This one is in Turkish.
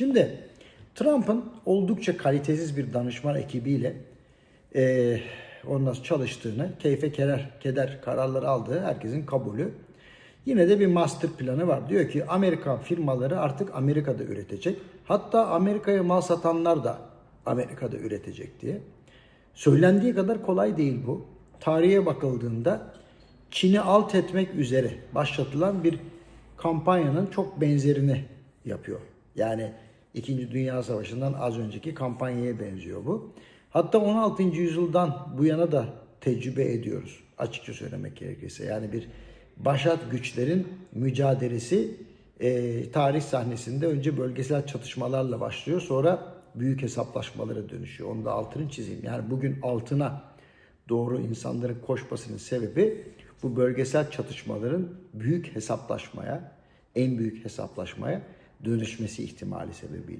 Şimdi Trump'ın oldukça kalitesiz bir danışman ekibiyle eee onunla çalıştığını, keyfe keder, keder kararları aldığı herkesin kabulü. Yine de bir master planı var. Diyor ki Amerikan firmaları artık Amerika'da üretecek. Hatta Amerika'ya mal satanlar da Amerika'da üretecek diye. Söylendiği kadar kolay değil bu. Tarihe bakıldığında Çin'i alt etmek üzere başlatılan bir kampanyanın çok benzerini yapıyor. Yani 2. Dünya Savaşı'ndan az önceki kampanyaya benziyor bu. Hatta 16. yüzyıldan bu yana da tecrübe ediyoruz açıkça söylemek gerekirse. Yani bir başat güçlerin mücadelesi e, tarih sahnesinde önce bölgesel çatışmalarla başlıyor. Sonra büyük hesaplaşmalara dönüşüyor. Onu da altını çizeyim. Yani bugün altına doğru insanların koşmasının sebebi bu bölgesel çatışmaların büyük hesaplaşmaya, en büyük hesaplaşmaya dönüşmesi ihtimali sebebiyle.